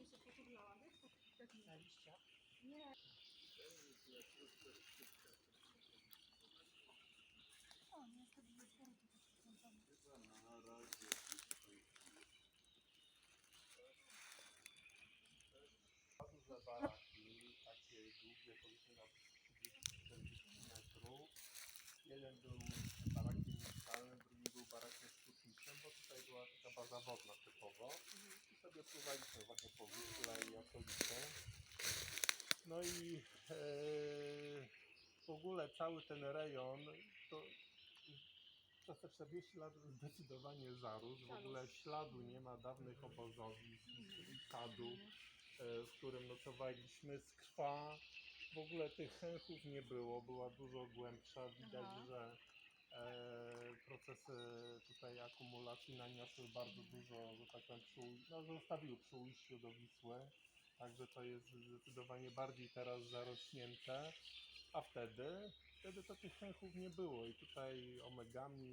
mi się poturlała, wiesz? Tak, tak, Na liściach. nie. O, nie, to było cztery tutaj są tam. duże baraki, takie długie, powiedzmy na 30-40 metrów. Jeden był barakiem mieszkalnym, drugi był barakiem skutniczym, bo tutaj była taka baza wodna typowo. I sobie pływaliśmy właśnie po Wisle i okolicy. No i e, w ogóle cały ten rejon to przez te 40 lat zdecydowanie zarósł. W ogóle śladu nie ma dawnych obozowisk i sadów e, w którym nocowaliśmy, skrwa. W ogóle tych chęchów nie było, była dużo głębsza. Widać, Aha. że e, procesy tutaj akumulacji naniosły bardzo dużo, że tak powiem, przy, no, zostawiły przy ujściu do Wisły. Także to jest zdecydowanie bardziej teraz zarośnięte. A wtedy, wtedy to tych chęchów nie było i tutaj omegami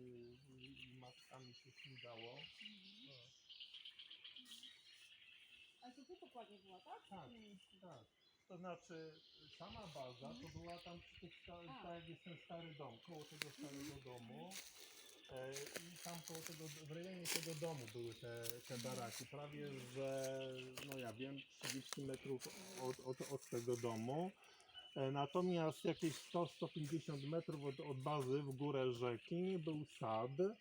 i, i matkami się śmigało. No. Ale to tu dokładnie była, tak? Tak. Tak. To znaczy sama baza to była tam przy tych sta- A. tak jak jest ten stary dom, koło tego starego domu. E, I tam koło tego, w rejonie tego domu były te, te baraki. Prawie, że no ja wiem, 30 metrów od, od, od tego domu. E, Natomiast jakieś 100-150 metrów od, od bazy w górę rzeki był sad, e,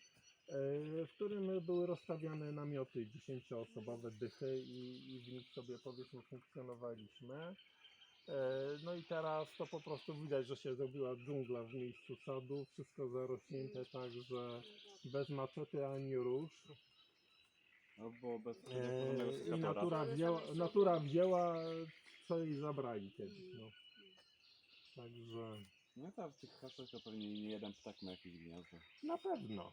w którym były rozstawiane namioty 10-osobowe dychy i, i w nich sobie powiedzmy funkcjonowaliśmy. E, No i teraz to po prostu widać, że się zrobiła dżungla w miejscu sadu, wszystko zarośnięte tak, że bez maczety ani róż. No bo bez I natura. natura wzięła, natura wzięła co jej zabrali kiedyś. No. Także No tam w tych kaszach to pewnie nie jeden ptak ma jakieś gniazdo. na pewno.